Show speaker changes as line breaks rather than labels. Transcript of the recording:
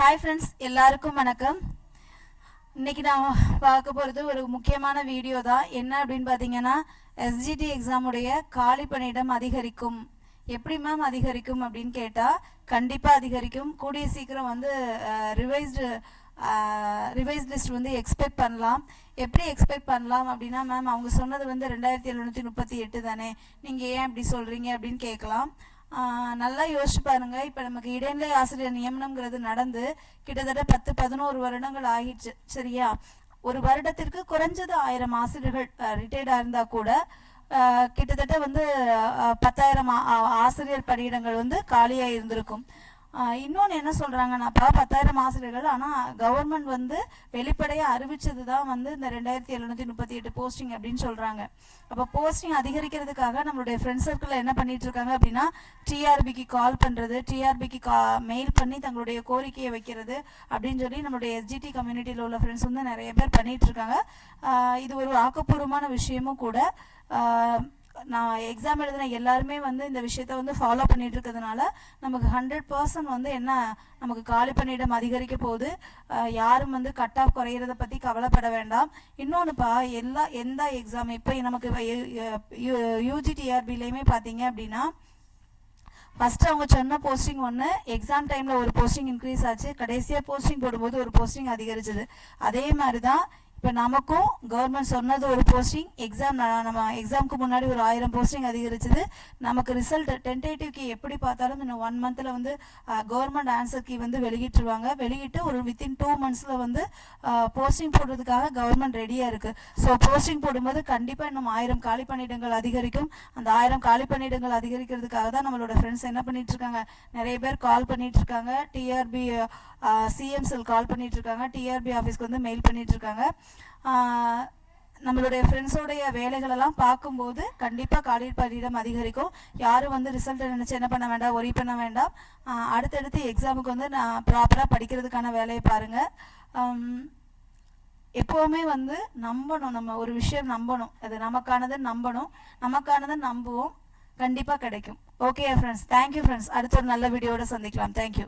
Hi friends எல்லாருக்கும் வணக்கம். இன்னைக்கு நான் பார்க்க போகிறது ஒரு முக்கியமான வீடியோ தான். என்ன அப்படின்னு பார்த்தீங்கன்னா எஸ்ஜிடி எக்ஸாமுடைய காலி பணியிடம் அதிகரிக்கும். எப்படி மேம் அதிகரிக்கும் அப்படின்னு கேட்டால் கண்டிப்பாக அதிகரிக்கும். கூடிய சீக்கிரம் வந்து ரிவைஸ்டு ரிவைஸ் லிஸ்ட் வந்து எக்ஸ்பெக்ட் பண்ணலாம். எப்படி எக்ஸ்பெக்ட் பண்ணலாம் அப்படின்னா மேம் அவங்க சொன்னது வந்து ரெண்டாயிரத்தி எழுநூற்றி முப்பத்தி எட்டு தானே? நீங்கள் ஏன் இப்படி சொல்கிறீங்க அப்படின்னு கேட்கலாம். நல்லா யோசிச்சு பாருங்க. இப்போ நமக்கு இடைநிலை ஆசிரியர் நியமனம்ங்கிறது நடந்து கிட்டத்தட்ட பத்து பதினோரு வருடங்கள் ஆகிடுச்சு. சரியா? ஒரு வருடத்திற்கு குறைஞ்சது ஆயிரம் ஆசிரியர்கள் ரிட்டையர்டாக இருந்தால் கூட கிட்டத்தட்ட வந்து பத்தாயிரம் ஆ- ஆசிரியர் பணியிடங்கள் வந்து காலியாக இருந்திருக்கும் இன்னொன்று என்ன சொல்கிறாங்கன்னாப்பா பத்தாயிரம் ஆசிரியர்கள் ஆனால் கவர்மெண்ட் வந்து வெளிப்படையாக அறிவிச்சது தான் வந்து இந்த ரெண்டாயிரத்தி எழுநூற்றி முப்பத்தி எட்டு போஸ்டிங் அப்படின்னு சொல்கிறாங்க அப்போ போஸ்டிங் அதிகரிக்கிறதுக்காக நம்மளுடைய ஃப்ரெண்ட்ஸ் சர்க்கிளில் என்ன பண்ணிட்டு இருக்காங்க அப்படின்னா டிஆர்பிக்கு கால் பண்ணுறது டிஆர்பிக்கு கா மெயில் பண்ணி தங்களுடைய கோரிக்கையை வைக்கிறது அப்படின்னு சொல்லி நம்மளுடைய எஸ்ஜிடி கம்யூனிட்டியில் உள்ள ஃப்ரெண்ட்ஸ் வந்து நிறைய பேர் பண்ணிகிட்டு இருக்காங்க. இது ஒரு ஆக்கப்பூர்வமான விஷயமும் கூட. நான் எக்ஸாம் எழுதின எல்லாருமே வந்து இந்த விஷயத்த வந்து ஃபாலோ பண்ணிட்டு இருக்கிறதுனால நமக்கு ஹண்ட்ரட் பர்சன்ட் வந்து என்ன நமக்கு காலி பணியிடம் அதிகரிக்க போகுது. யாரும் வந்து கட் ஆஃப் குறையிறத பற்றி கவலைப்பட வேண்டாம். இன்னொன்றுப்பா எல்லா எந்த எக்ஸாம் இப்போ நமக்கு யூஜிடிஆர்பிலையுமே பார்த்தீங்க அப்படின்னா ஃபஸ்ட்டு அவங்க சொன்ன போஸ்டிங் ஒன்று எக்ஸாம் டைமில் ஒரு போஸ்டிங் இன்க்ரீஸ் ஆச்சு. கடைசியாக போஸ்டிங் போடும்போது ஒரு போஸ்டிங் அதிகரிச்சது. அதே மாதிரி தான் இப்போ நமக்கும் கவர்மெண்ட் சொன்னது ஒரு போஸ்டிங் எக்ஸாம் நம்ம எக்ஸாமுக்கு முன்னாடி ஒரு ஆயிரம் போஸ்டிங் அதிகரிச்சது. நமக்கு ரிசல்ட் டென்டேட்டிவ்க்கு கீ எப்படி பார்த்தாலும் இன்னும் ஒன் மந்தில் வந்து கவர்மெண்ட் ஆன்சர் கீ வந்து வெளியிட்டுருவாங்க. வெளியிட்டு ஒரு வித்தின் டூ மந்த்ஸில் வந்து போஸ்டிங் போடுறதுக்காக கவர்மெண்ட் ரெடியாக இருக்குது ஸோ போஸ்டிங் போடும்போது கண்டிப்பாக இன்னும் ஆயிரம் காலி பணியிடங்கள் அதிகரிக்கும். அந்த ஆயிரம் காலி பணியிடங்கள் அதிகரிக்கிறதுக்காக தான் நம்மளோட ஃப்ரெண்ட்ஸ் என்ன பண்ணிட்டு இருக்காங்க? நிறைய பேர் கால் பண்ணிட்டு இருக்காங்க. டிஆர்பி சிஎம்சில் கால் பண்ணிட்டு இருக்காங்க டிஆர்பி ஆஃபீஸ்க்கு வந்து மெயில் பண்ணிட்டு இருக்காங்க நம்மளுடைய ஃப்ரெண்ட்ஸோடைய வேலைகளெல்லாம் பார்க்கும்போது கண்டிப்பாக காலி பணியிடம் அதிகரிக்கும். யாரும் வந்து ரிசல்ட் நினச்சி என்ன பண்ண வேண்டாம் ஒரி பண்ண வேண்டாம். அடுத்தடுத்து எக்ஸாமுக்கு வந்து நான் ப்ராப்பராக படிக்கிறதுக்கான வேலையை பாருங்கள் எப்போவுமே வந்து நம்பணும். நம்ம ஒரு விஷயம் நம்பணும். அது நமக்கானதை நம்பணும். நமக்கானதை நம்புவோம். கண்டிப்பாக கிடைக்கும். ஓகே ஃப்ரெண்ட்ஸ் தேங்க்யூ ஃப்ரெண்ட்ஸ் அடுத்த ஒரு நல்ல வீடியோட சந்திக்கலாம். தேங்க்யூ